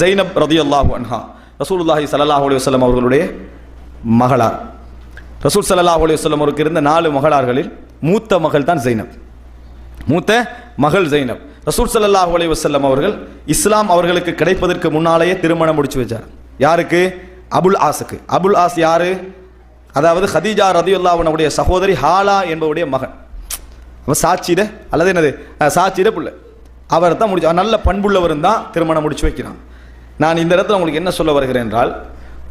ஜெய்னப் ரதி அல்லாஹு அன்ஹா. ரசூலுல்லாஹி சல்லாஹ் அலி வல்லம் அவர்களுடைய மகளார் ரசூல் சல்லாஹ் அலி வல்லம் அவருக்கு இருந்த நாலு மகளார்களில் மூத்த மகள் தான் ஜெய்னப் மூத்த மகள் ஜெய்னப் ரசூல் சல்லாஹ் அலி வல்லம் அவர்கள் இஸ்லாம் அவர்களுக்கு கிடைப்பதற்கு முன்னாலேயே திருமணம் முடிச்சு வச்சார். யாருக்கு? அபுல் ஆஸுக்கு. அபுல் ஆஸ் யாரு? அதாவது ஹதீஜா ரதியுல்லாவுடைய சகோதரி ஹாலா என்பவருடைய மகன். அவன் சாட்சியிட அல்லது என்னது? சாட்சியிட பிள்ளை. அவர் தான் முடிச்சு நல்ல பண்புள்ளவர் தான் திருமணம் முடிச்சு வைக்கிறான். நான் இந்த இடத்துல உங்களுக்கு என்ன சொல்ல வருகிறேன் என்றால்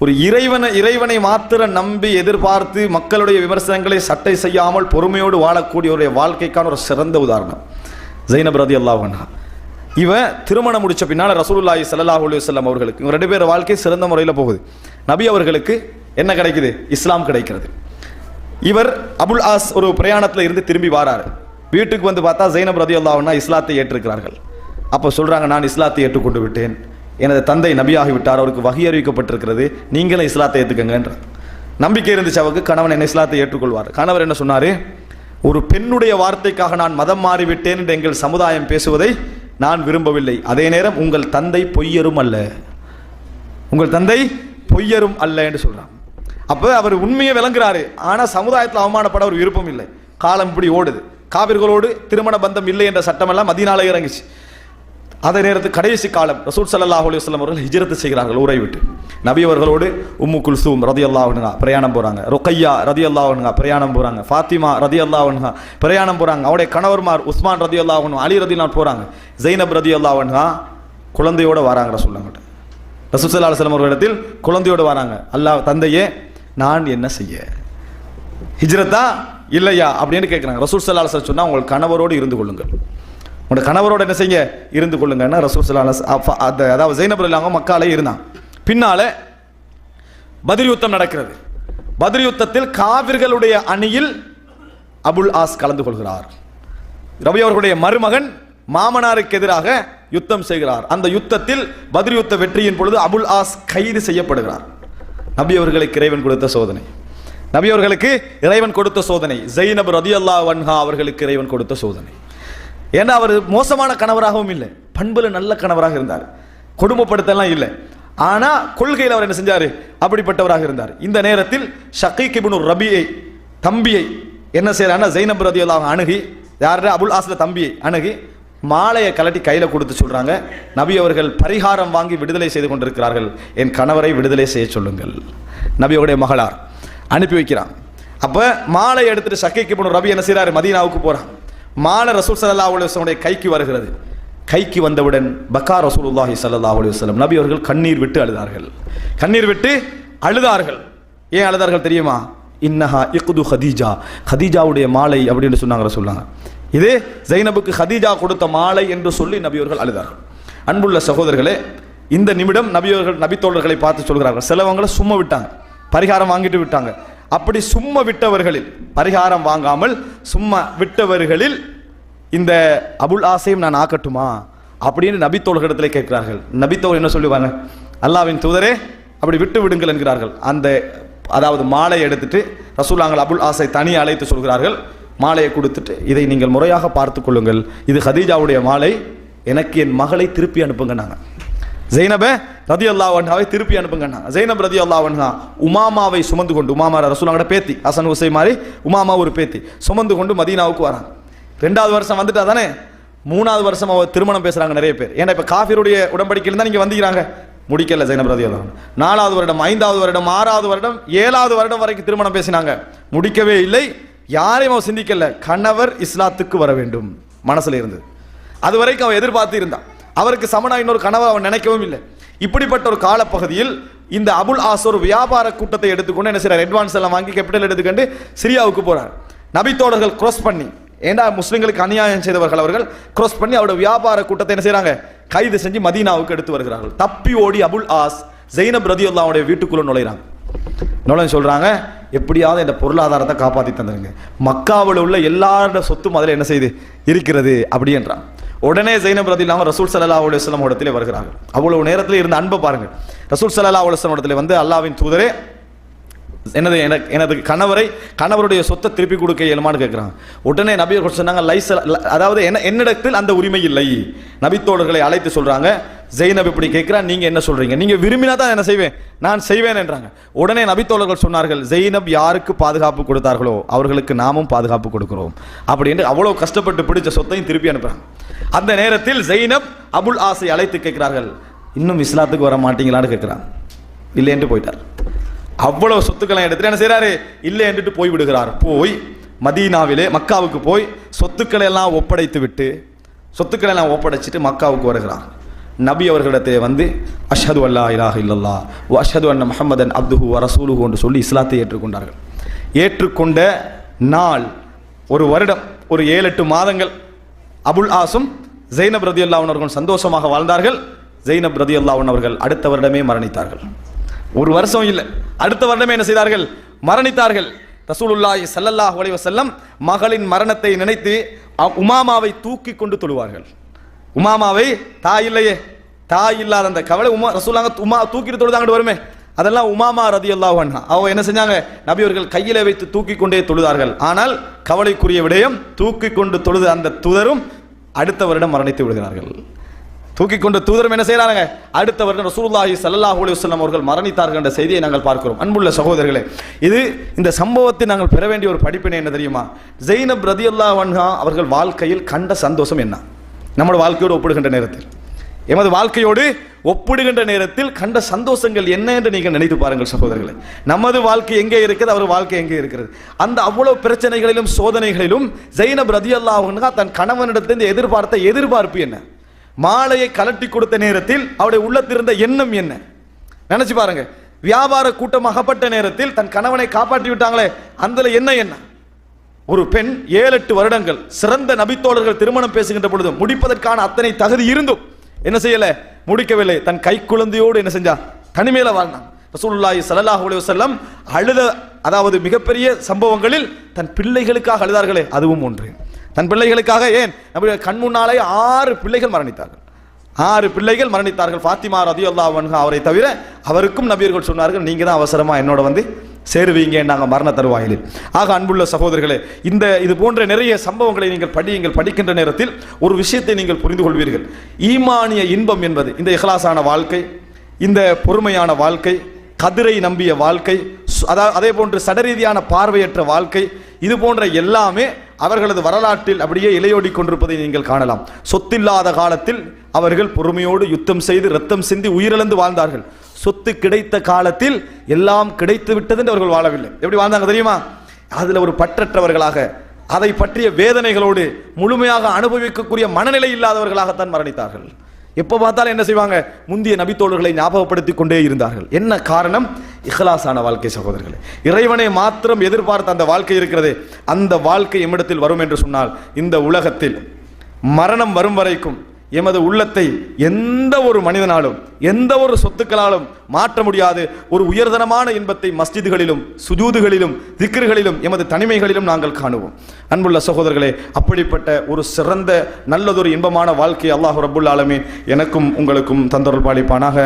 ஒரு இறைவனை இறைவனை மாத்திர நம்பி எதிர்பார்த்து மக்களுடைய விமர்சனங்களை சட்டை செய்யாமல் பொறுமையோடு வாழக்கூடியவருடைய வாழ்க்கைக்கான ஒரு சிறந்த உதாரணம். ஜைனப் ரதி அல்லாஹா இவன் திருமணம் முடித்த பின்னால் ரசூலுல்லாஹி சல்லாஹூ அலைஹி வஸல்லம் அவர்களுக்கு இவங்க ரெண்டு பேர் வாழ்க்கை சிறந்த முறையில் போகுது. நபி அவர்களுக்கு என்ன கிடைக்குது? இஸ்லாம் கிடைக்கிறது. இவர் அபுல் ஆஸ் ஒரு பிரயாணத்தில் இருந்து திரும்பி வாராரு. வீட்டுக்கு வந்து பார்த்தா ஜெயினப் ரதி அல்லாஹ்னா இஸ்லாத்தை ஏற்றிருக்கிறார்கள். அப்போ சொல்கிறாங்க நான் இஸ்லாத்தை ஏற்றுக்கொண்டு விட்டேன். எனது தந்தை நபியாகிவிட்டார். அவருக்கு வகை அறிவிக்கப்பட்டிருக்கிறது. நீங்களும் இஸ்லாத்தை ஏற்றுக்கங்கன்ற நம்பிக்கை இருந்துச்சு அவருக்கு. கணவன் என்ன இஸ்லாத்தை ஏற்றுக்கொள்வார். கணவர் என்ன சொன்னார்? ஒரு பெண்ணுடைய வார்த்தைக்காக நான் மதம் மாறிவிட்டேன் என்று எங்கள் சமுதாயம் பேசுவதை நான் விரும்பவில்லை. அதே நேரம் உங்கள் தந்தை பொய்யரும் அல்ல. உங்கள் தந்தை பொய்யரும் அல்ல என்று சொல்கிறான் அப்போ அவர் உண்மையை விளங்குறாரு. ஆனால் சமுதாயத்தில் அவமானப்பட ஒரு விருப்பம் இல்லை. காலம் இப்படி ஓடுது. காவிர்களோடு திருமண பந்தம் இல்லை என்ற சட்டமெல்லாம் மதினால இறங்குச்சு. அதே நேரத்தில் கடைசி காலம் ரசூல் ஸல்லல்லாஹு அலைஹி அவர்கள் ஹிஜரத்து செய்கிறார்கள் ஊரை விட்டு. நபி அவர்களோடு உம்மு குல்சூம் ரதி அன்ஹா பிரயாணம் போகிறாங்க ரொக்கையா ரதி அன்ஹா பிரயாணம் போகிறாங்க ஃபாத்திமா ரதி அன்ஹா பிரயாணம் போகிறாங்க அவருடைய கணவர்மார் உஸ்மான் ரதி அல்லாஹனு அலி ரதியல்லாஹு போகிறாங்க ஜெய்னப் ரதி அன்ஹா குழந்தையோடு வராங்க ரசூல்லாங்கிட்ட ரசூல் சல்லா அலுவலம் அவர்களிடத்தில் குழந்தையோடு வராங்க. அல்லாஹ் தந்தையே நான் என்ன செய்ய? ஹிஜ்ரத்தா? இல்லையா? அப்படின்னு கேட்குறாங்க ரசூல் சல்லா அலுவலம் சொன்னால் உங்கள் கணவரோடு இருந்து கொள்ளுங்கள். உங்களோட கணவரோடு என்ன செய்ய இருந்து கொள்ளுங்கன்னா ரசூல் சல்லா அலுவலம் அந்த அதாவது ஜைனப் இல்லாம மக்காலே இருந்தான் பின்னால பதில் யுத்தம் நடக்கிறது. பதில் யுத்தத்தில் காவிர்களுடைய அணியில் அபுல் ஆஸ் கலந்து கொள்கிறார். ரவி அவர்களுடைய மருமகன் மாமனாருக்கு எதிராக யுத்தம் செய்கிறார். அந்த யுத்தத்தில் பதில் யுத்த வெற்றியின் பொழுது அபுல் ஆஸ் கைது செய்யப்படுகிறார். நபி அவர்களுக்கு இறைவன் கொடுத்த சோதனை. நபி அவர்களுக்கு இறைவன் கொடுத்த சோதனை. ஜெயினப் ரதி அல்லா வன்ஹா அவர்களுக்கு இறைவன் கொடுத்த சோதனை. ஏன்னா அவர் மோசமான கணவராகவும் இல்லை. பண்புல நல்ல கணவராக இருந்தார். கொடுமைப்படுத்தலாம் இல்லை. ஆனால் கொள்கையில் அவர் என்ன செஞ்சார்? அப்படிப்பட்டவராக இருந்தார். இந்த நேரத்தில் ஷக்கீக் இப்னு ரபியை தம்பியை என்ன செய்யறான்னா ஜெயினப் ரதி அல்லா அணுகி யார் அபுல் ஆசில தம்பியை அணுகி மாலையை கலட்டி கையில் கொடுத்து சொல்கிறாங்க நபி அவர்கள் பரிகாரம் வாங்கி விடுதலை செய்து கொண்டிருக்கிறார்கள். என் கணவரை விடுதலை செய்ய சொல்லுங்கள். நபியோடைய மகளார். அனுப்பி வைக்கிறான். அப்போ மாலை எடுத்துட்டு சக்கைக்கு போன ரபி என்ன செய்கிறார் மதீனாவுக்கு போகிறான் மாலை ரசூல் சல்லா அலைஹி கைக்கு வருகிறது. கைக்கு வந்தவுடன் பக்கா ரசூலுல்லாஹி ஸல்லல்லாஹு அலைஹி வஸல்லம் நபி அவர்கள் கண்ணீர் விட்டு அழுதார்கள். கண்ணீர் விட்டு அழுதார்கள். ஏன் அழுதார்கள் தெரியுமா? இன்னஹா இக்குது ஹதீஜா. ஹதீஜாவுடைய மாலை அப்படின்னு சொன்னாங்க சொன்னாங்க இது ஜைனபுக்கு ஹதீஜா கொடுத்த மாலை என்று சொல்லி நபியவர்கள் அழுதார்கள். அன்புள்ள சகோதரர்களே இந்த நிமிடம் நபியவர்கள் நபித்தோழர்களை நபி தோழர்களை பார்த்து சொல்கிறார்கள். சிலவங்களை சும்மா விட்டாங்க. பரிகாரம் வாங்கிட்டு விட்டாங்க. அப்படி சும்மா விட்டவர்களில் பரிகாரம் வாங்காமல் சும்மா விட்டவர்களில் இந்த அபுல் ஆசையும் நான் ஆக்கட்டுமா? அப்படின்னு நபித்தோழர்களிடத்தில் கேட்கிறார்கள். நபித்தோல் என்ன சொல்லுவாங்க? அல்லாவின் தூதரே அப்படி விட்டு விடுங்கள் என்கிறார்கள். அந்த அதாவது மாலை எடுத்துட்டு ரசூலாங்கள் அபுல் ஆசை தனி அழைத்து சொல்கிறார்கள். மாலையை கொடுத்துட்டு இதை நீங்கள் முறையாக பார்த்து கொள்ளுங்கள். இது ஹதீஜாவுடைய மாலை. எனக்கு என் மகளை திருப்பி அனுப்புங்க நாங்கள் ஜெய்னப ரதி அல்லாவன்ஹாவை திருப்பி அனுப்புங்கண்ணா ஜெய்னப் ரதி அல்லாவன்ஹா உமாமாவை சுமந்து கொண்டு உமாமா ரசூலாங்கட பேத்தி ஹசன் உசை மாதிரி உமாமா ஒரு பேத்தி சுமந்து கொண்டு மதீனாவுக்கு வரான் ரெண்டாவது வருஷம் வந்துட்டா தானே? மூணாவது வருஷம் அவ திருமணம் பேசுகிறாங்க நிறைய பேர். ஏன்னா இப்போ காஃபியருடைய உடன்படிக்கையில் தான் நீங்கள் வந்திக்கிறாங்க முடிக்கல ஜெய்னப் ரதி அல்லாஹ் நாலாவது வருடம் ஐந்தாவது வருடம் ஆறாவது வருடம் ஏழாவது வருடம் வரைக்கும் திருமணம் பேசினாங்க. முடிக்கவே இல்லை. யாரையும் அவன் சிந்திக்கல. கணவர் இஸ்லாத்துக்கு வர வேண்டும். மனசில் இருந்தது. அது வரைக்கும் அவன் எதிர்பார்த்து இருந்தான் அவருக்கு சமனா இன்னொரு கனவை அவன் நினைக்கவும் இல்லை. இப்படிப்பட்ட ஒரு காலப்பகுதியில் இந்த அபுல் ஆஸ் ஒரு வியாபார கூட்டத்தை எடுத்துக்கொண்டு என்ன செய்றார்? அட்வான்ஸ் எல்லாம் வாங்கி கேபிட்டல் எடுத்துக்கொண்டு சிரியாவுக்கு போறார். நபித்தோழர்கள் க்ரோஸ் பண்ணி ஏண்டா முஸ்லிம்களுக்கு அநியாயம் செய்தவர்கள் அவர்கள்? க்ரோஸ் பண்ணி அவருடைய வியாபார கூட்டத்தை என்ன செய்றாங்க? கைது செஞ்சு மதீனாவுக்கு எடுத்து வருகிறார்கள். தப்பி ஓடி அபுல் ஆஸ் ஜெயினப் ரதியுல்லாவுடைய வீட்டுக்குள்ள நுழைறாங்க நுழைஞ்சு சொல்றாங்க எப்படியாவது இந்த பொருளாதாரத்தை காப்பாற்றி தந்துருங்க. மக்காவில் உள்ள எல்லாரோட சொத்தும் அதில் என்ன செய்து? இருக்கிறது அப்படி என்றான் உடனே ஜெயினப் ரதி இல்லாமல் ரசூல் சல்லா அலுவலம் இடத்திலே வருகிறாங்க. அவ்வளவு நேரத்தில் இருந்த அன்பை பாருங்கள். ரசூல் சல்லா அலுவலம் இடத்துல வந்து அல்லாவின் தூதரே எனது எனக்கு எனது கணவரை கணவருடைய சொத்தை திருப்பி கொடுக்க இயலுமான்னு கேட்குறாங்க. உடனே நபி சொன்னாங்க லைச அதாவது என்ன என்னிடத்தில் அந்த உரிமை இல்லை. நபித்தோழர்களை அழைத்து சொல்கிறாங்க ஜெயினப் இப்படி கேட்கிறா நீங்கள் என்ன சொல்கிறீங்க நீங்கள் விரும்பினா தான் என்ன செய்வேன். நான் செய்வேன் என்றாங்க. உடனே நபித்தோழர்கள் சொன்னார்கள் ஜெயினப் யாருக்கு பாதுகாப்பு கொடுத்தார்களோ அவர்களுக்கு நாமும் பாதுகாப்பு கொடுக்கிறோம். அப்படின்னு அவ்வளோ கஷ்டப்பட்டு பிடிச்ச சொத்தையும் திருப்பி அனுப்புகிறாங்க அந்த நேரத்தில் ஜெயினப் அபுல் ஆசை அழைத்து கேட்கிறார்கள் இன்னும் இஸ்லாத்துக்கு வர மாட்டீங்களான்னு கேட்கிறாங்க. இல்லைன்ட்டு போயிட்டார். அவ்வளோ சொத்துக்களை எடுத்துட்டு என்ன செய்கிறாரு இல்லை என்றுட்டு போய் விடுகிறார். போய் மதீனாவிலே மக்காவுக்கு போய் சொத்துக்களை எல்லாம் ஒப்படைத்து விட்டு சொத்துக்களை எல்லாம் ஒப்படைச்சிட்டு மக்காவுக்கு வருகிறார். நபி அவர்களிடத்தில் வந்து அஷது அல்லா இலாஹ் இல்லல்லா ஓ அஷது அண்ண முஹம்மதன் அப்துஹு வ ரசூலுஹு என்று சொல்லி இஸ்லாத்தை ஏற்றுக்கொண்டார்கள். ஏற்றுக்கொண்ட நாள் ஒரு வருடம் ஒரு ஏழு எட்டு மாதங்கள் அபுல் ஆசும் ஜெய்னப் ரதி அவர்கள் சந்தோஷமாக வாழ்ந்தார்கள். ஜெய்னப் ரதி அவர்கள் அடுத்த வருடமே மரணித்தார்கள். ஒரு வருஷம் இல்லை அடுத்த வருடமே என்ன செய்தார்கள்? மரணித்தார்கள். ரசூலுல்லாஹி சல்லல்லாஹ் அலைஹி மகளின் மரணத்தை நினைத்து அ- உமாமாவை தூக்கி கொண்டு தொழுவார்கள். உமாமாவை தாய் இல்லையே. தாய் இல்லாத அந்த கவலை உமா ரசூலாங்க உமா தூக்கிட்டு தொழுதாங்கட்டு வருமே. அதெல்லாம் உமாமா ரதி அல்லாஹ் அவங்க என்ன செஞ்சாங்க? நபி அவர்கள் கையில வைத்து தூக்கி கொண்டே தொழுதார்கள். ஆனால் கவலைக்குரிய விடயம் தூக்கி கொண்டு தொழுத அந்த தூதரும் அடுத்த வருடம் மரணித்து விடுகிறார்கள். தூக்கி கொண்டு தூதரும் என்ன செய்கிறாங்க அடுத்த வருடம் ரசூல்லாஹி சல்லாஹ் அலுவலம் அவர்கள் மரணித்தார்கள் என்ற செய்தியை நாங்கள் பார்க்கிறோம். அன்புள்ள சகோதரர்களே இது இந்த சம்பவத்தை நாங்கள் பெற வேண்டிய ஒரு படிப்பினை என்ன தெரியுமா? ஜெய்னப் ரதியல்லாஹு வன்ஹா அவர்கள் வாழ்க்கையில் கண்ட சந்தோஷம் என்ன? நம்முடைய வாழ்க்கையோடு ஒப்பிடுகின்ற நேரத்தில். எமது வாழ்க்கையோடு ஒப்பிடுகின்ற நேரத்தில் கண்ட சந்தோஷங்கள் என்ன என்று நீங்கள் நினைத்து பாருங்கள் சகோதரர்களே. நமது வாழ்க்கை எங்கே இருக்கிறது அவர் வாழ்க்கை எங்கே இருக்கிறது? அந்த அவ்வளோ பிரச்சனைகளிலும் சோதனைகளிலும் ஜெய்னப் பிரதி அல்லாவுன்னா தன் கணவனிடத்திலிருந்து எதிர்பார்த்த எதிர்பார்ப்பு என்ன? மாலையை கலட்டி கொடுத்த நேரத்தில் அவருடைய உள்ளத்திருந்த எண்ணம் என்ன? நினச்சி பாருங்க. வியாபார கூட்டம் அகப்பட்ட நேரத்தில் தன் கணவனை காப்பாற்றி விட்டாங்களே அதில் என்ன என்ன ஒரு பெண் ஏழு எட்டு வருடங்கள் சிறந்த நபித்தோழர்கள் திருமணம் பேசுகின்ற பொழுது முடிப்பதற்கான அத்தனை தகுதி இருந்தும் என்ன செய்யல? முடிக்கவில்லை. தன் கை குழந்தையோடு என்ன செஞ்சா? தனிமையில வாழ்ந்தான். ரசூலுல்லாஹி ஸல்லல்லாஹு அலி வசல்லம் அழுத அதாவது மிகப்பெரிய சம்பவங்களில் தன் பிள்ளைகளுக்காக அழுதார்களே அதுவும் ஒன்று. தன் பிள்ளைகளுக்காக ஏன்? நம்முடைய கண் முன்னாலே ஆறு பிள்ளைகள் மரணித்தார்கள். ஆறு பிள்ளைகள் மரணித்தார்கள். ஃபாத்திமா ரதியுல்லாஹு அவரை தவிர அவருக்கும் நபியர்கள் சொன்னார்கள் நீங்க தான் அவசரமா என்னோட வந்து சேருவீங்க நாங்கள் மரண தருவாயிலில் ஆக அன்புள்ள சகோதரர்களே இந்த இது போன்ற நிறைய சம்பவங்களை நீங்கள் படியுங்கள் படிக்கின்ற நேரத்தில் ஒரு விஷயத்தை நீங்கள் புரிந்து கொள்வீர்கள். ஈமானிய இன்பம் என்பது இந்த இஹ்லாசான வாழ்க்கை இந்த பொறுமையான வாழ்க்கை கதிரை நம்பிய வாழ்க்கை சு- அதா அதே போன்று சடரீதியான பார்வையற்ற வாழ்க்கை இது போன்ற எல்லாமே அவர்களது வரலாற்றில் அப்படியே இலையோடி கொண்டிருப்பதை நீங்கள் காணலாம். சொத்தில்லாத காலத்தில் அவர்கள் பொறுமையோடு யுத்தம் செய்து ரத்தம் சிந்தி உயிரிழந்து வாழ்ந்தார்கள். சொத்து கிடைத்த காலத்தில் எல்லாம் கிடைத்து விட்டது என்று அவர்கள் வாழவில்லை. எப்படி வாழ்ந்தாங்க தெரியுமா? அதில் ஒரு பற்றற்றவர்களாக அதை பற்றிய வேதனைகளோடு முழுமையாக அனுபவிக்கக்கூடிய மனநிலை இல்லாதவர்களாகத்தான் மரணித்தார்கள். எப்போ பார்த்தாலும் என்ன செய்வாங்க? முந்திய நபித்தோழர்களை ஞாபகப்படுத்திக் கொண்டே இருந்தார்கள். என்ன காரணம்? இஹ்லாசான வாழ்க்கை சகோதரர்களே இறைவனை மாத்திரம் எதிர்பார்த்த அந்த வாழ்க்கை இருக்கிறது. அந்த வாழ்க்கை எம்மிடத்தில் வரும் என்று சொன்னால் இந்த உலகத்தில் மரணம் வரும் வரைக்கும் எமது உள்ளத்தை எந்த ஒரு மனிதனாலும் எந்த ஒரு சொத்துக்களாலும் மாற்ற முடியாது. ஒரு உயர்தனமான இன்பத்தை மஸ்ஜிதுகளிலும் சுஜூதுகளிலும் திக்ருகளிலும் எமது தனிமைகளிலும் நாங்கள் காணுவோம். அன்புள்ள சகோதரர்களே அப்படிப்பட்ட ஒரு சிறந்த நல்லதொரு இன்பமான வாழ்க்கை அல்லாஹ் ரபுல்லாலுமே எனக்கும் உங்களுக்கும் தந்தொருள் பாலிப்பானாக